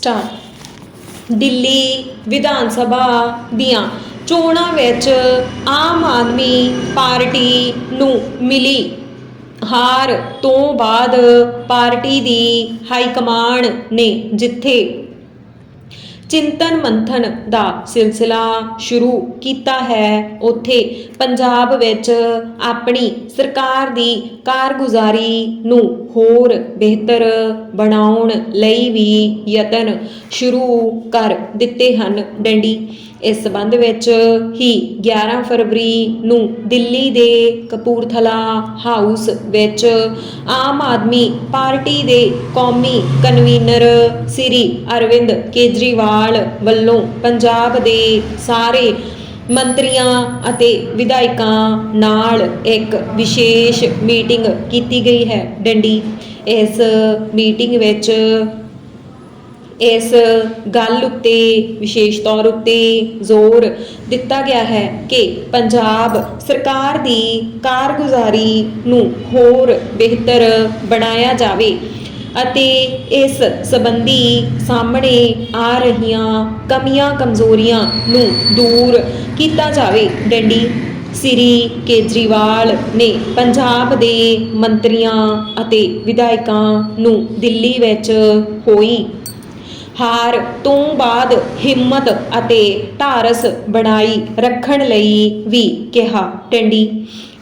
Star, Delhi Vidhan Sabha ਦੀਆਂ ਚੋਣਾਂ ਵਿੱਚ ਆਮ ਆਦਮੀ ਪਾਰਟੀ ਨੂੰ ਮਿਲੀ ਹਾਰ ਤੋਂ ਬਾਅਦ ਪਾਰਟੀ ਦੀ ਹਾਈ ਕਮਾਂਡ ਨੇ ਜਿੱਥੇ ਚਿੰਤਨ ਮੰਥਨ ਦਾ ਸਿਲਸਿਲਾ ਸ਼ੁਰੂ ਕੀਤਾ ਹੈ। ਉੱਥੇ ਪੰਜਾਬ ਵਿੱਚ ਆਪਣੀ ਸਰਕਾਰ ਦੀ ਕਾਰਗੁਜ਼ਾਰੀ ਨੂੰ ਹੋਰ ਬਿਹਤਰ ਬਣਾਉਣ ਲਈ ਵੀ ਯਤਨ ਸ਼ੁਰੂ ਕਰ ਦਿੱਤੇ ਹਨ। ਡੰਡੀ, ਇਸ ਸਬੰਧ ਵਿੱਚ ਹੀ 11 ਫਰਵਰੀ ਨੂੰ ਦਿੱਲੀ ਦੇ ਕਪੂਰਥਲਾ ਹਾਊਸ ਵਿੱਚ ਆਮ ਆਦਮੀ ਪਾਰਟੀ ਦੇ ਕੌਮੀ ਕਨਵੀਨਰ ਸ੍ਰੀ ਅਰਵਿੰਦ ਕੇਜਰੀਵਾਲ ਵੱਲੋਂ ਪੰਜਾਬ ਦੇ ਸਾਰੇ ਮੰਤਰੀਆਂ ਅਤੇ ਵਿਧਾਇਕਾਂ ਨਾਲ ਇੱਕ ਵਿਸ਼ੇਸ਼ ਮੀਟਿੰਗ ਕੀਤੀ ਗਈ ਹੈ ਡੰਡੀ। ਇਸ ਮੀਟਿੰਗ ਵਿੱਚ ਇਸ ਗੱਲ ਉੱਤੇ ਵਿਸ਼ੇਸ਼ ਤੌਰ ਉੱਤੇ ਜ਼ੋਰ ਦਿੱਤਾ ਗਿਆ ਹੈ ਕਿ ਪੰਜਾਬ ਸਰਕਾਰ ਦੀ ਕਾਰਗੁਜ਼ਾਰੀ ਨੂੰ ਹੋਰ ਬਿਹਤਰ ਬਣਾਇਆ ਜਾਵੇ। ਅਤੇ ਇਸ ਸੰਬੰਧੀ ਸਾਹਮਣੇ ਆ ਰਹੀਆਂ ਕਮੀਆਂ ਕਮਜ਼ੋਰੀਆਂ ਨੂੰ ਦੂਰ ਕੀਤਾ ਜਾਵੇ। ਡੰਡੀ ਸ੍ਰੀ ਕੇਜਰੀਵਾਲ ਨੇ ਪੰਜਾਬ ਦੇ ਮੰਤਰੀਆਂ ਅਤੇ ਵਿਧਾਇਕਾਂ ਨੂੰ ਦਿੱਲੀ ਵਿੱਚ ਹੋਈ ਹਾਰ, ਤੋਂ ਬਾਅਦ ਹਿੰਮਤ ਅਤੇ ਧਾਰਸ ਬਣਾਈ ਰੱਖਣ ਲਈ ਵੀ ਕਿਹਾ। ਟੰਡੀ,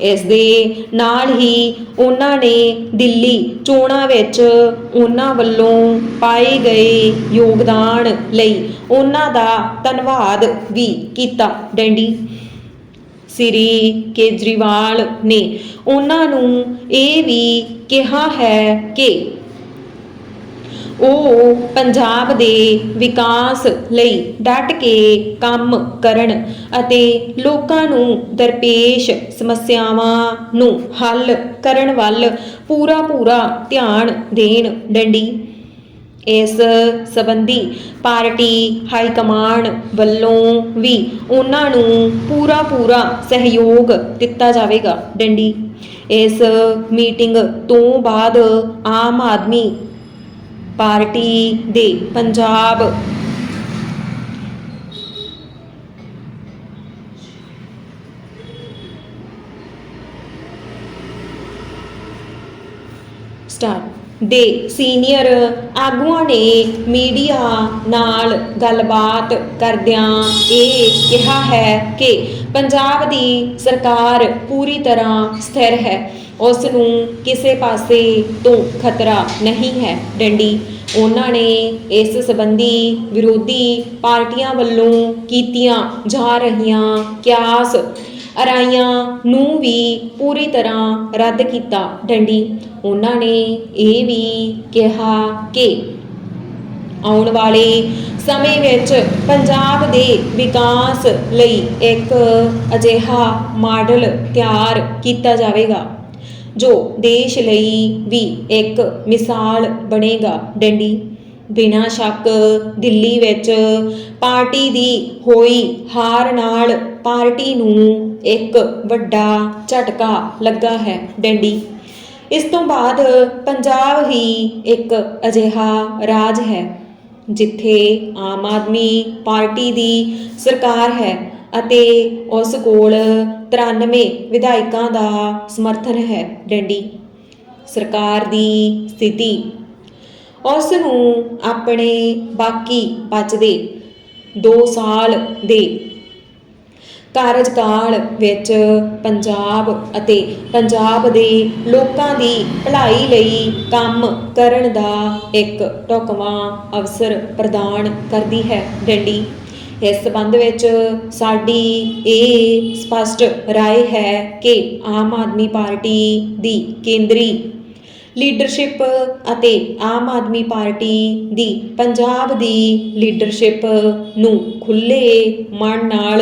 ਇਸ ਦੇ ਨਾਲ ਹੀ ਉਹਨਾਂ ਨੇ ਦਿੱਲੀ ਚੋਣਾਂ ਵਿੱਚ ਉਹਨਾਂ ਵੱਲੋਂ ਪਾਏ ਗਏ ਯੋਗਦਾਨ ਲਈ ਉਹਨਾਂ ਦਾ ਧੰਨਵਾਦ ਵੀ ਕੀਤਾ। ਡੈਂਡੀ ਸ੍ਰੀ ਕੇਜਰੀਵਾਲ ਨੇ ਉਹਨਾਂ ਨੂੰ ਇਹ ਵੀ ਕਿਹਾ ਹੈ ਕਿ ਉਹ ਪੰਜਾਬ ਦੇ ਵਿਕਾਸ ਲਈ ਡਟ ਕੇ ਕੰਮ ਕਰਨ ਅਤੇ ਲੋਕਾਂ ਨੂੰ ਦਰਪੇਸ਼ ਸਮੱਸਿਆਵਾਂ ਨੂੰ ਹੱਲ ਕਰਨ ਵੱਲ ਪੂਰਾ ਪੂਰਾ ਧਿਆਨ ਦੇਣ ਡੰਡੀ। ਇਸ ਸਬੰਧੀ ਪਾਰਟੀ ਹਾਈ ਕਮਾਂਡ ਵੱਲੋਂ ਵੀ ਉਹਨਾਂ ਨੂੰ ਪੂਰਾ ਪੂਰਾ ਸਹਿਯੋਗ ਦਿੱਤਾ ਜਾਵੇਗਾ ਡੰਡੀ। ਇਸ ਮੀਟਿੰਗ ਤੋਂ ਬਾਅਦ ਆਮ ਆਦਮੀ ਪਾਰਟੀ ਦੇ ਪੰਜਾਬ। ਸਟਾਰਟ ਦੇ ਸੀਨੀਅਰ ਆਗੂਆਂ ਨੇ ਮੀਡੀਆ ਨਾਲ ਗੱਲਬਾਤ ਕਰਦਿਆਂ ਇਹ ਕਿਹਾ ਹੈ ਕਿ ਪੰਜਾਬ ਦੀ ਸਰਕਾਰ ਪੂਰੀ ਤਰ੍ਹਾਂ ਸਥਿਰ ਹੈ। ਉਸ ਨੂੰ ਕਿਸੇ ਪਾਸੇ ਤੋਂ ਖਤਰਾ ਨਹੀਂ ਹੈ। ਡੰਡੀ, ਉਹਨਾਂ ਨੇ ਇਸ ਸੰਬੰਧੀ ਵਿਰੋਧੀ ਪਾਰਟੀਆਂ ਵੱਲੋਂ ਕੀਤੀਆਂ ਜਾ ਰਹੀਆਂ ਕਿਆਸ ਅਰਾਈਆਂ ਨੂੰ ਵੀ ਪੂਰੀ ਤਰ੍ਹਾਂ ਰੱਦ ਕੀਤਾ। ਡੰਡੀ, ਉਹਨਾਂ ਨੇ ਇਹ ਵੀ ਕਿਹਾ ਕਿ ਆਉਣ ਵਾਲੇ ਸਮੇਂ ਵਿੱਚ ਪੰਜਾਬ ਦੇ ਵਿਕਾਸ ਲਈ ਇੱਕ ਅਜਿਹਾ ਮਾਡਲ ਤਿਆਰ ਕੀਤਾ ਜਾਵੇਗਾ। ਜੋ ਦੇਸ਼ ਲਈ ਵੀ ਇੱਕ ਮਿਸਾਲ ਬਣੇਗਾ ਡੰਡੀ। ਬਿਨਾਂ ਸ਼ੱਕ ਦਿੱਲੀ ਵਿੱਚ ਪਾਰਟੀ ਦੀ ਹੋਈ ਹਾਰ ਨਾਲ ਪਾਰਟੀ ਨੂੰ ਇੱਕ ਵੱਡਾ ਝਟਕਾ ਲੱਗਾ ਹੈ ਡੰਡੀ। ਇਸ ਤੋਂ ਬਾਅਦ ਪੰਜਾਬ ਹੀ ਇੱਕ ਅਜਿਹਾ ਰਾਜ ਹੈ, ਜਿੱਥੇ ਆਮ ਆਦਮੀ ਪਾਰਟੀ ਦੀ ਸਰਕਾਰ ਹੈ। ਅਤੇ ਉਸ ਕੋਲ 93 ਵਿਧਾਇਕਾਂ ਦਾ ਸਮਰਥਨ ਹੈ, ਡੰਡੀ। ਸਰਕਾਰ ਦੀ ਸਥਿਤੀ। ਉਸ ਨੂੰ ਆਪਣੇ ਬਾਕੀ ਬਚਦੇ 2 ਸਾਲ ਦੇ ਕਾਰਜਕਾਲ ਵਿੱਚ ਪੰਜਾਬ ਅਤੇ ਪੰਜਾਬ ਦੇ ਲੋਕਾਂ ਦੀ ਭਲਾਈ ਲਈ ਕੰਮ ਕਰਨ ਦਾ ਇੱਕ ਢੁਕਵਾਂ ਅਵਸਰ ਪ੍ਰਦਾਨ ਕਰਦੀ ਹੈ, ਡੰਡੀ। ਇਸ ਸੰਬੰਧ ਵਿੱਚ ਸਾਡੀ ਇਹ ਸਪਸ਼ਟ رائے ਹੈ ਕਿ ਆਮ ਆਦਮੀ ਪਾਰਟੀ ਦੀ ਕੇਂਦਰੀ ਲੀਡਰਸ਼ਿਪ ਅਤੇ ਆਮ ਆਦਮੀ ਪਾਰਟੀ ਦੀ ਪੰਜਾਬ ਦੀ ਲੀਡਰਸ਼ਿਪ ਨੂੰ ਖੁੱਲੇ ਮਨ ਨਾਲ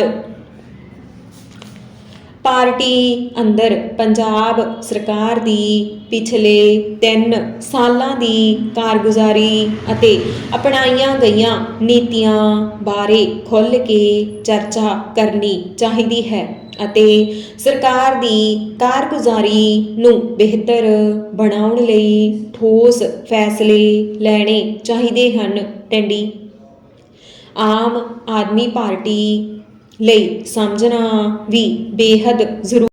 ਪਾਰਟੀ ਅੰਦਰ ਪੰਜਾਬ ਸਰਕਾਰ ਦੀ ਪਿਛਲੇ 3 ਸਾਲਾਂ ਦੀ ਕਾਰਗੁਜ਼ਾਰੀ ਅਤੇ ਅਪਣਾਈਆਂ ਗਈਆਂ ਨੀਤੀਆਂ ਬਾਰੇ ਖੁੱਲ੍ਹ ਕੇ ਚਰਚਾ ਕਰਨੀ ਚਾਹੀਦੀ ਹੈ ਅਤੇ ਸਰਕਾਰ ਦੀ ਕਾਰਗੁਜ਼ਾਰੀ ਨੂੰ ਬਿਹਤਰ ਬਣਾਉਣ ਲਈ ਠੋਸ ਫੈਸਲੇ ਲੈਣੇ ਚਾਹੀਦੇ ਹਨ। ਟੰਡੀ। ਆਮ ਆਦਮੀ ਪਾਰਟੀ ਲਈ ਸਮਝਣਾ ਵੀ ਬੇਹੱਦ ਜ਼ਰੂਰੀ